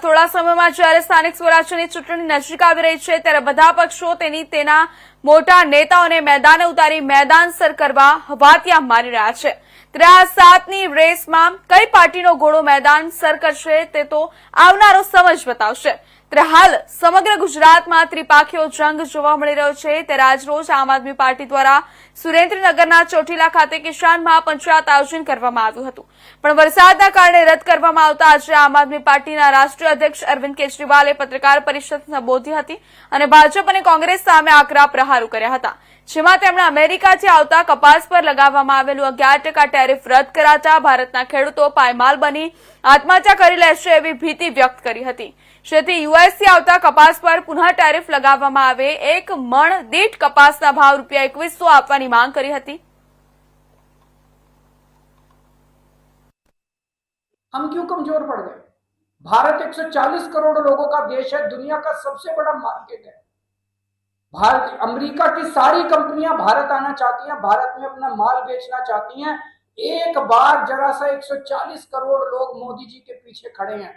થોડા સમયમાં જ્યારે સ્થાનિક સ્વરાજ્યની ચૂંટણી નજીક આવી રહી છે, ત્યારે બધા પક્ષો તેની તેના મોટા નેતાઓને મેદાને ઉતારી મેદાન સર કરવા હવાતિયા મારી રહ્યા છે. ત્યારે આ સાતની રેસમાં કઈ પાર્ટીનો ઘોડો મેદાન સર કરશે તે તો આવનારો સમજ બતાવશે. ત્યારે હાલ સમગ્ર ગુજરાતમાં ત્રિપાખીઓ જંગ જોવા મળી રહ્યો છે. ત્યારે આજરોજ આમ આદમી પાર્ટી દ્વારા સુરેન્દ્રનગરના ચોટીલા ખાતે કિસાન મહાપંચાયત આયોજન કરવામાં આવ્યું હતું. પણ વરસાદના કારણે રદ કરવામાં આવતા આજે આમ આદમી પાર્ટીના રાષ્ટ્રીય અધ્યક્ષ અરવિંદ કેજરીવાલે પત્રકાર પરિષદ સંબોધી હતી અને ભાજપ અને કોંગ્રેસ સામે આકરા પ્રહારો કર્યા હતા. જેમાં તેમણે અમેરિકાથી આવતા કપાસ પર લગાવવામાં આવેલું અગિયાર ટકા ટેરિફ રદ કરાતા ભારતના ખેડૂતો પાયમાલ બની આત્મહત્યા કરી લેશે એવી ભીતિ વ્યક્ત કરી હતી. જેથી યુએસથી આવતા કપાસ પર પુનઃ ટેરિફ લગાવવામાં આવે એક મણ દીઠ કપાસના ભાવ રૂપિયા એકવીસો આપવાની માંગ કરી હતી हम क्यों कमजोर पड़ गए भारत 140 करोड़ लोगों का देश है दुनिया का सबसे बड़ा मार्केट है भारत अमेरिका की सारी कंपनियां भारत आना चाहती हैं भारत में अपना माल बेचना चाहती हैं एक बार जरा सा 140 करोड़ लोग मोदी जी के पीछे खड़े हैं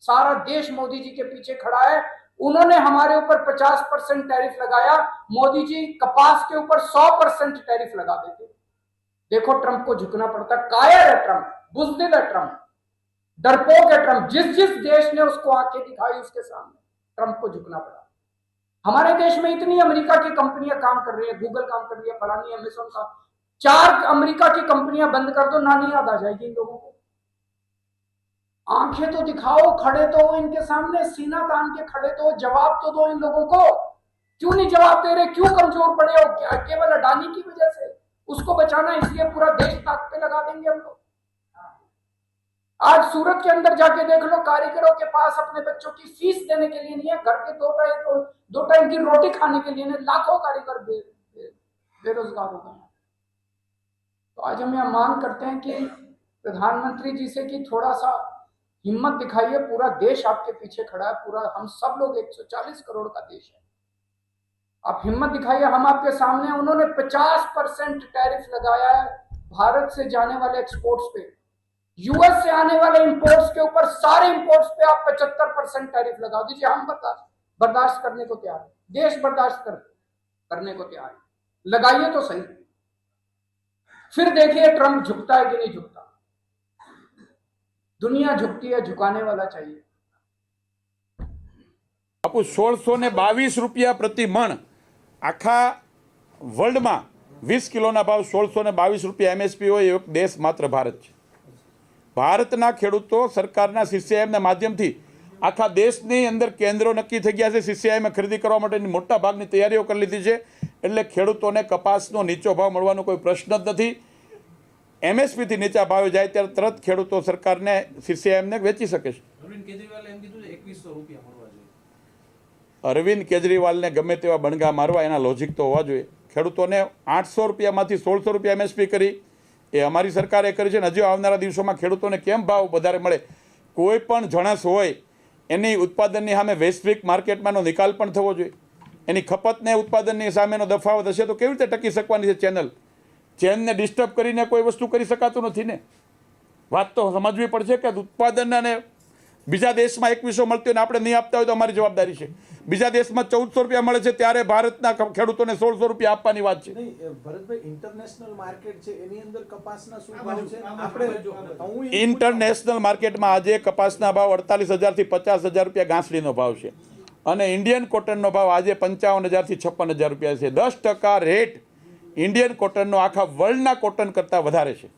सारा देश मोदी जी के पीछे खड़ा है। उन्होंने हमारे ऊपर 50 परसेंट टैरिफ लगाया। मोदी जी कपास के ऊपर 100 परसेंट टैरिफ लगा देते। देखो ट्रंप को झुकना पड़ता। कायर है ट्रंप, बुजदिल है ट्रंप, डरपोक है ट्रंप। जिस जिस देश ने उसको आँखें दिखाई उसके सामने, ट्रंप को झुकना पड़ा। हमारे देश में इतनी अमेरिका की कंपनियाँ काम कर रही है, गूगल काम कर रही है, फलानी अमेजोन का, चार अमेरिका की कंपनियाँ बंद कर दो, नानी याद आ जाएगी इन लोगों को। आँखें तो दिखाओ खड़े तो हो इनके सामने सीना तान के खड़े तो जवाब तो दो इन लोगों को। क्यों नहीं जवाब दे रहे? क्यों कमज़ोर पड़े हो? क्या केवल अडानी की वजह से? उसको बचाना इसलिए पूरा देश ताक पे लगा देंगे हम लोग। आज सूरत के अंदर जाके देख लो कारीगरों के पास अपने बच्चों की फ़ीस देने के लिए नहीं है घर के दो टाइम दो, दो टाइम की रोटी खाने के लिए नहीं लाखों कारीगर बे, बे, बेरोजगार हो गए तो आज हम यह मांग करते हैं कि प्रधानमंत्री जी से कि थोड़ा सा हिम्मत दिखाइए, पूरा देश आपके पीछे खड़ा है, पूरा हम सब लोग 140 करोड़ का देश है। आप हिम्मत दिखाइए, हम आपके सामने उन्होंने 50 परसेंट टैरिफ लगाया है भारत से जाने वाले एक्सपोर्ट्स पे। यूएस से आने वाले इंपोर्ट्स के ऊपर सारे इंपोर्ट्स पे आप 75 परसेंट टैरिफ लगा दीजिए हम बर्दाश्त बर्दाश्त करने को तैयार है। देश बर्दाश्त कर, करने को तैयार है। लगाइए तो सही। फिर देखिए, ट्रंप झुकता है कि नहीं झुकता? दुनिया झुकती है झुकाने वाला चाहिए બાપુ સોળસો ને બાવીસ રૂપિયા પ્રતિ મણ આખા વર્લ્ડમાં વીસ કિલોના ભાવ સોળસો ને બાવીસ રૂપિયા એમએસપી હોય એક દેશ માત્ર ભારત છે ભારતના ખેડૂતો સરકારના સીસીઆઈએમના માધ્યમથી આખા દેશની અંદર કેન્દ્રો નક્કી થઈ ગયા છે સીસીઆઈમાં ખરીદી કરવા માટેની મોટા ભાગની તૈયારીઓ કરી લીધી છે એટલે ખેડૂતોને કપાસનો નીચો ભાવ મળવાનો કોઈ પ્રશ્ન જ નથી એમએસપીથી નીચા ભાવે જાય ત્યારે તરત ખેડૂતો સરકારને સીસીઆઈએમને વેચી શકે છે. અરવિંદ કેજરીવાલને ગમે તેવા બણગા મારવા એના લોજિક તો હોવા જોઈએ. ખેડૂતોને આઠસો રૂપિયામાંથી સોળસો રૂપિયા એમએસપી કરી. એ અમારી સરકારે કરી છે અને હજુ આવનારા દિવસોમાં ખેડૂતોને કેમ ભાવ વધારે મળે? કોઈ પણ જણસ હોય એની ઉત્પાદનની સામે વૈશ્વિક માર્કેટમાંનો નિકાલ પણ થવો જોઈએ. એની ખપતને ઉત્પાદનની સામેનો દફાવત હશે તો કેવી રીતે ટકી શકવાની છે ચેનલ ચેનને ડિસ્ટર્બ કરીને કોઈ વસ્તુ કરી શકાતું નથી ને. વાત તો સમજવી પડશે કે ઉત્પાદન અને બીજા દેશમાં એકવીસો મળતી હોય આપણે નહીં આપતા હોય તો અમારી જવાબદારી છે. બીજા દેશમાં ચૌદસો રૂપિયા મળે છે ત્યારે ભારતના ખેડૂતોને સોળસો રૂપિયા આપવાની વાત છે. નહીં એ ભરતભાઈ ઇન્ટરનેશનલ માર્કેટ છે એની અંદર કપાસના શું ભાવ છે? આપણે ઇન્ટરનેશનલ માર્કેટમાં આજે કપાસના ભાવ અડતાલીસ હજારથી પચાસ હજાર રૂપિયા ઘાસડીનો ભાવ છે. અને ઇન્ડિયન કોટનનો ભાવ આજે પંચાવન હજારથી છપ્પન હજાર રૂપિયા છે. દસ ટકા રેટ ઇન્ડિયન કોટનનો આખા વર્લ્ડના કોટન કરતાં વધારે છે.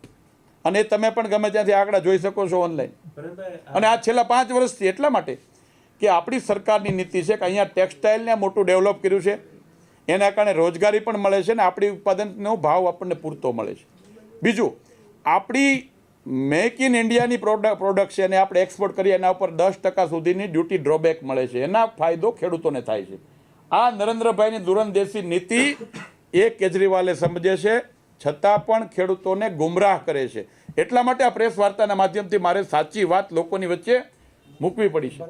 અને એ તમે પણ ગમે ત્યાંથી આંકડા જોઈ શકો છો ઓનલાઈન અને આ છેલ્લા પાંચ વર્ષથી એટલા માટે કે આપણી સરકારની નીતિ છે કે અહીંયા ટેક્સટાઇલને મોટું ડેવલપ કર્યું છે. એના કારણે રોજગારી પણ મળે છે ને આપણી ઉત્પાદનનો ભાવ આપણને પૂરતો મળે છે. બીજું આપણી મેક ઇન ઇન્ડિયાની પ્રોડક્ટ પ્રોડક્ટ છે અને આપણે એક્સપોર્ટ કરીએ એના ઉપર દસ ટકા સુધીની ડ્યુટી ડ્રોબેક મળે છે. એના ફાયદો ખેડૂતોને થાય છે. આ નરેન્દ્રભાઈની દૂરંદેશી નીતિ એ કેજરીવાલે સમજે છે, છતાં પણ ખેડૂતોને ગુમરાહ કરે છે. એટલા માટે આ પ્રેસ વાર્તાના માધ્યમથી મારે સાચી વાત લોકોની વચ્ચે મૂકવી પડી છે.